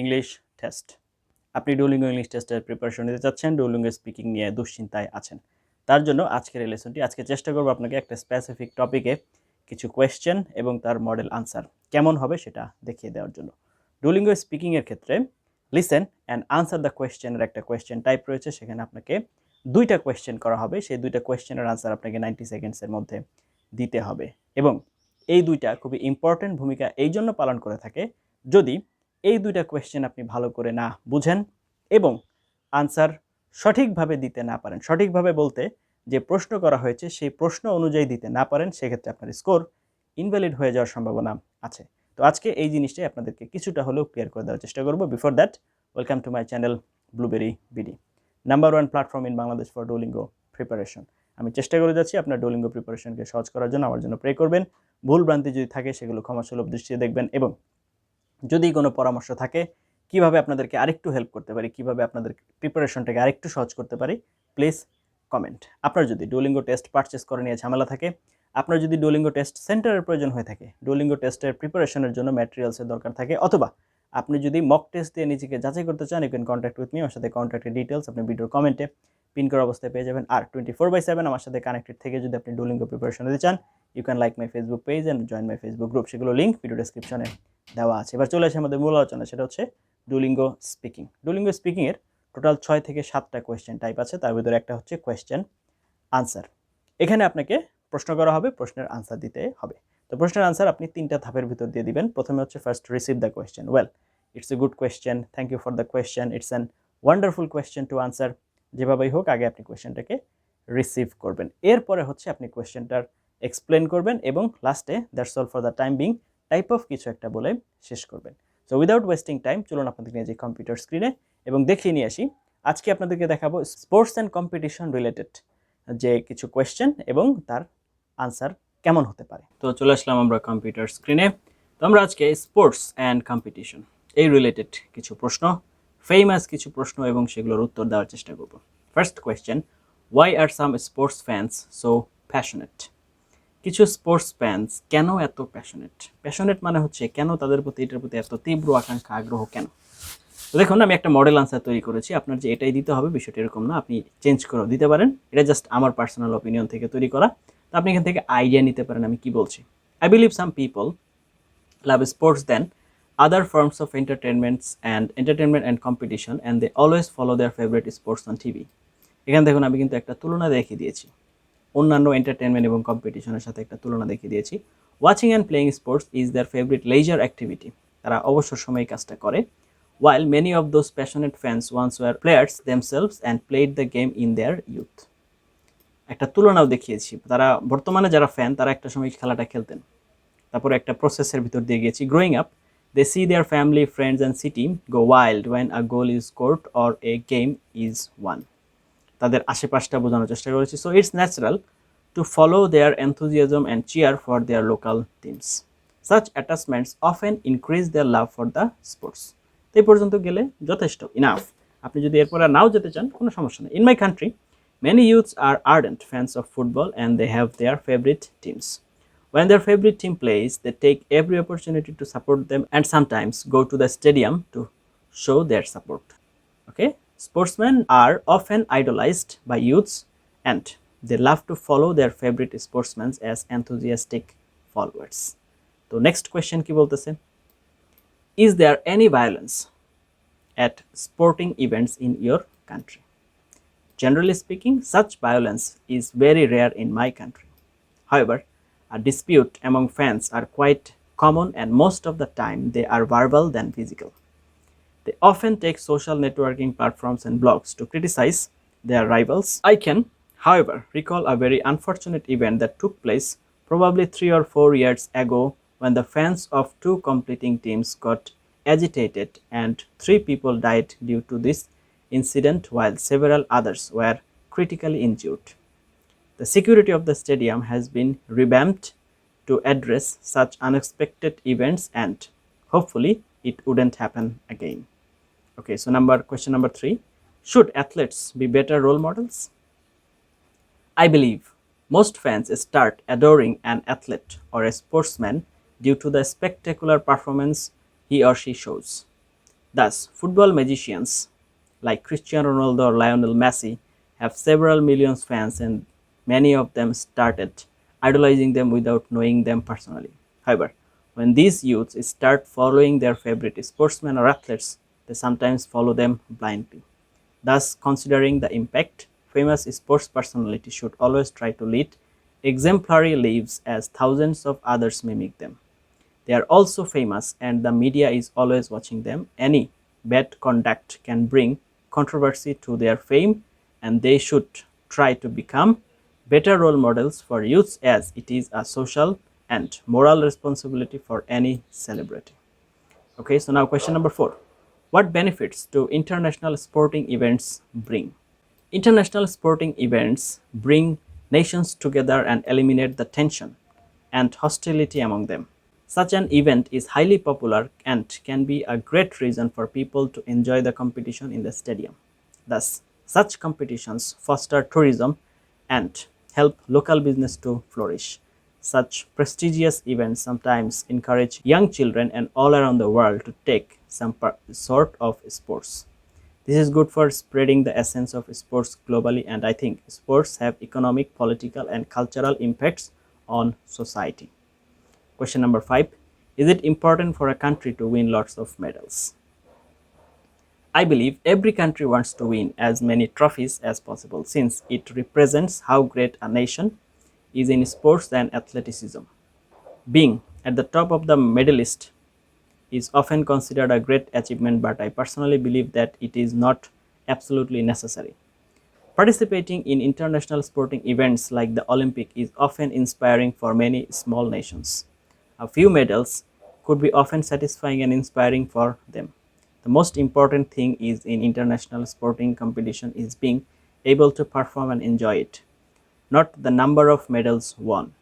English test আপনি Duolingo English টেস্টের preparation নিতে চাচ্ছেন ডুলিঙ্গো স্পিকিং নিয়ে দুশ্চিন্তায় আছেন। তার জন্য আজকের এই লেসনটি আজকে চেষ্টা করব আপনাকে একটা স্পেসিফিক টপিকে কিছু কোয়েশ্চেন এবং তার মডেল আনসার কেমন হবে সেটা দেখিয়ে দেওয়ার জন্য। ডুলিঙ্গো স্পিকিংয়ের ক্ষেত্রে লিসেন অ্যান্ড আনসার দ্য কোয়েশ্চেনের একটা কোয়েশ্চেন টাইপ রয়েছে, সেখানে আপনাকে দুইটা কোয়েশ্চেন করা হবে। সেই দুইটা কোয়েশ্চেনের আনসার আপনাকে নাইনটি সেকেন্ডসের মধ্যে দিতে হবে। এবং এই দুইটা খুবই ইম্পর্টেন্ট ভূমিকা এই জন্য পালন করে থাকে যদি এই দুইটা কোয়েশ্চেন আপনি ভালো করে না বুঝেন এবং আনসার সঠিকভাবে দিতে না পারেন। সঠিকভাবে বলতে যে প্রশ্ন করা হয়েছে, সেই প্রশ্ন অনুযায়ী দিতে না পারেন, সেক্ষেত্রে আপনার স্কোর ইনভ্যালিড হয়ে যাওয়ার সম্ভাবনা আছে। তো আজকে এই জিনিসটাই আপনাদেরকে কিছুটা হলেও ক্লিয়ার করে দেওয়ার চেষ্টা করব। Before that welcome to my channel blueberry BD number one platform in Bangladesh for Duolingo preparation আমি চেষ্টা করে যাচ্ছি আপনার ডোলিঙ্গো প্রিপারেশনকে সহজ করার জন্য, আমার জন্য প্রে করবেন। ভুল ভ্রান্তি যদি থাকে, সেগুলো ক্ষমাসুলভ দৃষ্টিতে দেখবেন এবং যদি কোনো পরামর্শ থাকে, কীভাবে আপনাদেরকে আরেকটু হেল্প করতে পারি, কীভাবে আপনাদের প্রিপারেশনটাকে আরেকটু সহজ করতে পারি প্লিজ কমেন্ট আপনার যদি ডোলিঙ্গো টেস্ট পারচেস করে নিয়ে ঝামেলা থাকে, আপনার যদি ডোলিঙ্গো টেস্ট সেন্টারের প্রয়োজন হয়ে থাকে ডোলিঙ্গো টেস্টের প্রিপারেশনের জন্য ম্যাটেরিয়ালসের দরকার থাকে, অথবা আপনি যদি মক টেস্ট দিয়ে নিজেকে যাচাই করতে চান you can contact with me আমার সাথে কন্ট্যাক্টের ডিটেলস আপনি ভিডিওর কমেন্টে পিন করা অবস্থায় পেয়ে যাবেন। আর টোয়েন্টি ফোর বাই সেভেন আমার সাথে কানেক্টেড থেকে যদি আপনি ডোলিঙ্গো প্রিপারেশন দিতে চান you can like my Facebook page and join my Facebook group সেগুলো লিঙ্ক ভিডিও ডিসক্রিপশনে দেওয়া আছে। এবার চলে আসে আমাদের মূল আলোচনা, সেটা হচ্ছে ডুলিঙ্গো স্পিকিং ডুলিঙ্গো স্পিকিংয়ের টোটাল ছয় থেকে সাতটা কোয়েশ্চেন টাইপ আছে, তার ভিতরে একটা হচ্ছে কোয়েশ্চেন আনসার এখানে আপনাকে প্রশ্ন করা হবে, প্রশ্নের আনসার দিতে হবে। তো প্রশ্নের আনসার আপনি তিনটা ধাপের ভিতর দিয়ে দিবেন। প্রথমে হচ্ছে first receive the question well it's a good question thank you for the question it's an wonderful question to answer যেভাবেই হোক, আগে আপনি কোয়েশ্চেনটাকে রিসিভ করবেন। এরপরে হচ্ছে আপনি কোয়েশ্চেনটার এক্সপ্লেন করবেন এবং লাস্টে that's all for the time being type of কিছু একটা বলে শেষ করবেন। সো উইদাউট ওয়েস্টিং টাইম চলুন আপনাদের নিয়ে যে কম্পিউটার স্ক্রিনে এবং দেখিয়ে নিয়ে আসি। আজকে আপনাদেরকে দেখাবো স্পোর্টস অ্যান্ড কম্পিটিশন রিলেটেড যে কিছু কোয়েশ্চেন এবং তার আনসার কেমন হতে পারে? তো চলে আসলাম আমরা কম্পিউটার স্ক্রিনে তো আমরা আজকে স্পোর্টস অ্যান্ড কম্পিটিশন এই রিলেটেড কিছু প্রশ্ন ফেমাস কিছু প্রশ্ন এবং সেগুলোর উত্তর দেওয়ার চেষ্টা করব। First question why are some sports fans so passionate কিছু স্পোর্টস ফ্যান্স কেন এত প্যাশনেট প্যাশনেট মানে হচ্ছে কেন তাদের প্রতি, এটার প্রতি এত তীব্র আকাঙ্ক্ষা, আগ্রহ কেন? দেখুন, আমি একটা মডেল আনসার তৈরি করেছি। আপনার যে এটাই দিতে হবে, বিষয়টা এরকম না, আপনি চেঞ্জ করেও দিতে পারেন। এটা জাস্ট আমার পার্সোনাল অপিনিয়ন থেকে তৈরি করা। তো আপনি এখান থেকে আইডিয়া নিতে পারেন, আমি কি বলছি? I believe some people love sports than other forms of entertainments and entertainment and competition and they always follow their favourite sports on TV এখানে দেখুন, আমি কিন্তু একটা তুলনা দেখে দিয়েছি। অন্যান্য এন্টারটেনমেন্ট এবং কম্পিটিশনের সাথে একটা তুলনা দেখিয়ে দিয়েছি। Watching and playing sports is their favourite leisure activity তারা অবসর সময় কাজটা করে। While many of those passionate fans once were players themselves and played the game in their youth একটা তুলনাও দেখিয়েছি। তারা বর্তমানে যারা ফ্যান তারা একটা সময় খেলাটা খেলতেন। তারপরে একটা প্রসেসের ভিতর দিয়ে গিয়েছি। Growing up they see their family friends and city go wild when a goal is court or a game is won তাদের আশেপাশটা বোঝানোর চেষ্টা করেছি। So it's natural to follow their enthusiasm and cheer for their local teams such attachments of often increase their love for the sports তো এই পর্যন্ত গেলে যথেষ্ট। ইনাফ আপনি যদি এরপরে নাও যেতে চান, কোনো সমস্যা নেই। In my country Many youths are ardent fans of football and they have their favourite teams When their favorite team plays, they take every opportunity to support them and sometimes go to the stadium to show their support. Okay? Sportsmen are often idolized by youths and they love to follow their favorite sportsmen as enthusiastic followers. So next question কি বলতেছে Is there any violence at sporting events in your country? Generally speaking, such violence is very rare in my country. However, a dispute among fans are quite common and most of the time they are verbal than physical. They often take social networking platforms and blogs to criticize their rivals. I can, however, recall a very unfortunate event that took place probably three or four years ago when the fans of two competing teams got agitated and three people died due to this incident while several others were critically injured. The security of the stadium has been revamped to address such unexpected events and hopefully it wouldn't happen again. Okay, so number question number 3, should athletes be better role models? I believe most fans start adoring an athlete or a sportsman due to the spectacular performance he or she shows. Thus, football magicians like Cristiano Ronaldo or Lionel Messi have several millions fans and many of them started idolizing them without knowing them personally. However, when these youths start following their favorite sportsmen or athletes, they sometimes follow them blindly. Thus, considering the impact, famous sports personalities should always try to lead exemplary lives as thousands of others mimic them. They are also famous and the media is always watching them. Any bad conduct can bring controversy to their fame and they should try to become better role models for youths as it is a social and moral responsibility for any celebrity. Okay, so now question number four. What benefits do international sporting events bring? International sporting events bring nations together and eliminate the tension and hostility among them. Such an event is highly popular and can be a great reason for people to enjoy the competition in the stadium. Thus, such competitions foster tourism and help local business to flourish. Such prestigious events sometimes encourage young children and all around the world to take some sort of sports. This is good for spreading the essence of sports globally, and I think sports have economic, political, and cultural impacts on society. Question number five Is it important for a country to win lots of medals? I believe every country wants to win as many trophies as possible since it represents how great a nation is in sports and athleticism. Being at the top of the medal list is often considered a great achievement, but I personally believe that it is not absolutely necessary. Participating in international sporting events like the Olympic is often inspiring for many small nations. A few medals could be often satisfying and inspiring for them. The most important thing is in international sporting competition is being able to perform and enjoy it, not the number of medals won.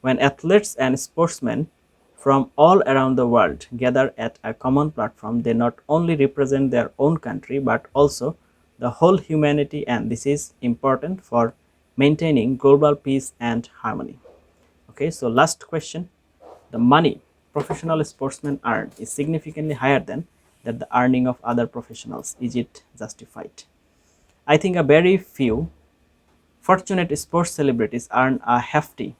When athletes and sportsmen from all around the world gather at a common platform, they not only represent their own country but also the whole humanity, and this is important for maintaining global peace and harmony. Okay, so last question the money professional sportsmen earn is significantly higher than that the earning of other professionals. Is it justified? I think a very few fortunate sports celebrities earn a hefty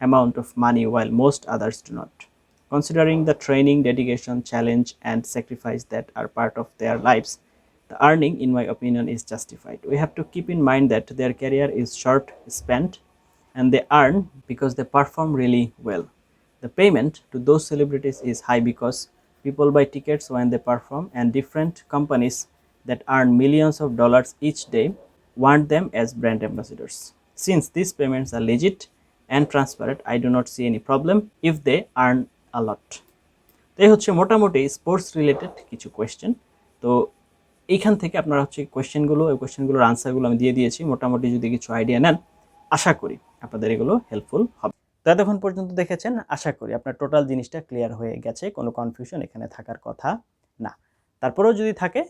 amount of money while most others do not. Considering the training, dedication, challenge, and sacrifice that are part of their lives, the earning, in my opinion, is justified. We have to keep in mind that their career is short spent and they earn because they perform really well. The payment to those celebrities is high because people buy tickets when they perform, and different companies that earn millions of dollars each day want them as brand ambassadors. Since these payments are legit and transparent, I do not see any problem if they earn a lot. তো এই হচ্ছে মোটামুটি sports related কিছু question তো এইখান থেকে আপনারা হচ্ছে কোয়েশ্চেনগুলো ওই কোয়েশ্চেনগুলোর আনসারগুলো আমি দিয়ে দিয়েছি মোটামুটি যদি কিছু আইডিয়া নেন আশা করি আপনাদের এগুলো হেল্পফুল হবে তো এতক্ষণ পর্যন্ত দেখেছেন, আশা করি আপনার টোটাল জিনিসটা ক্লিয়ার হয়ে গেছে, কোনো কনফিউশন এখানে থাকার কথা না। তারপরেও যদি থাকে,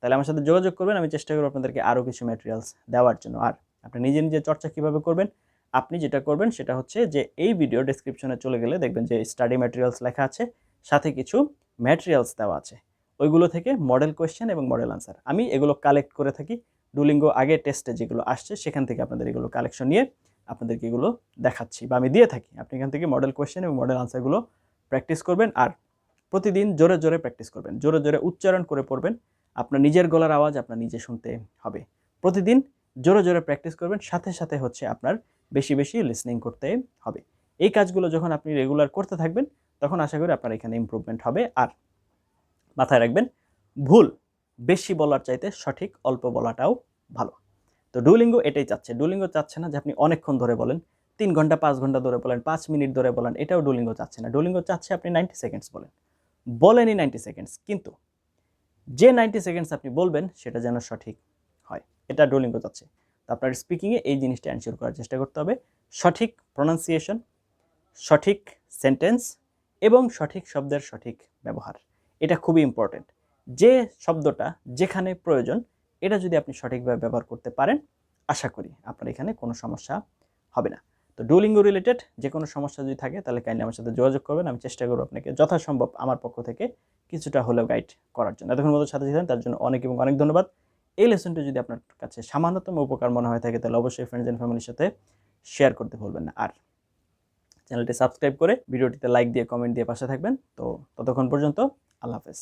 তাহলে আমার সাথে যোগাযোগ করবেন, আমি চেষ্টা করব আপনাদেরকে আরও কিছু ম্যাটেরিয়ালস দেওয়ার জন্য। আর আপনি নিজে নিজে চর্চা কীভাবে করবেন, আপনি যেটা করবেন সেটা হচ্ছে যে, এই ভিডিও ডেসক্রিপশনে চলে গেলে দেখবেন যে স্টাডি ম্যাটেরিয়ালস লেখা আছে, সাথে কিছু ম্যাটেরিয়ালস দেওয়া আছে। ওইগুলো থেকে মডেল কোয়েশ্চেন এবং মডেল আনসার আমি এগুলো কালেক্ট করে থাকি ডুলিঙ্গো আগে টেস্টে যেগুলো আসছে, সেখান থেকে আপনাদের এগুলো কালেকশন নিয়ে আপনাদেরকে এগুলো দেখাচ্ছি বা আমি দিয়ে থাকি। আপনি এখান থেকে মডেল কোয়েশ্চেন এবং মডেল আনসারগুলো প্র্যাকটিস করবেন আর প্রতিদিন জোরে জোরে প্র্যাকটিস করবেন। জোরে জোরে উচ্চারণ করে পড়বেন। আপনার নিজের গলার আওয়াজ আপনার নিজে শুনতে হবে। প্রতিদিন জোরে জোরে প্র্যাকটিস করবেন, সাথে সাথে হচ্ছে আপনার বেশি বেশি লিসনিং করতে হবে। এই কাজগুলো যখন আপনি রেগুলার করতে থাকবেন, তখন আশা করি আপনার এখানে ইমপ্রুভমেন্ট হবে। আর মাথায় রাখবেন, ভুল বেশি বলার চাইতে সঠিক অল্প বলাটাও ভালো। তো ডুলিঙ্গো এটাই চাচ্ছে। ডুলিঙ্গো চাচ্ছে না যে আপনি অনেকক্ষণ ধরে বলেন, তিন ঘণ্টা, পাঁচ ঘণ্টা ধরে বলেন, পাঁচ মিনিট ধরে বলেন, এটাও ডুলিঙ্গো চাচ্ছে না। ডুলিঙ্গো চাচ্ছে আপনি নাইনটি সেকেন্ডস বলেন। বলেনই নাইনটি সেকেন্ডস কিন্তু যে নাইনটি সেকেন্ডস আপনি বলবেন, সেটা যেন সঠিক হয়। এটা ডুলিঙ্গো চাচ্ছে। তো আপনার স্পিকিংয়ে এই জিনিসটা অ্যানসিওর করার চেষ্টা করতে হবে। সঠিক প্রনাউন্সিয়েশন সঠিক সেন্টেন্স এবং সঠিক শব্দের সঠিক ব্যবহার। এটা খুবই ইম্পর্টেন্ট যে শব্দটা যেখানে প্রয়োজন এটা যদি আপনি সঠিকভাবে ব্যবহার করতে পারেন, আশা করি আপনার এখানে কোনো সমস্যা হবে না। তো ডুলিঙ্গো রিলেটেড যে কোনো সমস্যা যদি থাকে, তাহলে কাইন্ডলি আমার সাথে যোগাযোগ করবেন। আমি চেষ্টা করব আপনাকে যথাসম্ভব আমার পক্ষ থেকে কিছুটা হলেও গাইড করার জন্য। এতক্ষণ মতো সাথে ছিলেন তার জন্য অনেক এবং অনেক ধন্যবাদ। এই লেসনটি যদি আপনার কাছে সামান্যতম উপকার মনে হয়ে থাকে, তাহলে অবশ্যই ফ্রেন্ডস অ্যান্ড ফ্যামিলির সাথে শেয়ার করতে ভুলবেন না। আর চ্যানেলটি সাবস্ক্রাইব করে ভিডিওটিতে লাইক দিয়ে কমেন্ট দিয়ে পাশে থাকবেন। তো ততক্ষণ পর্যন্ত আল্লাহ হাফেজ।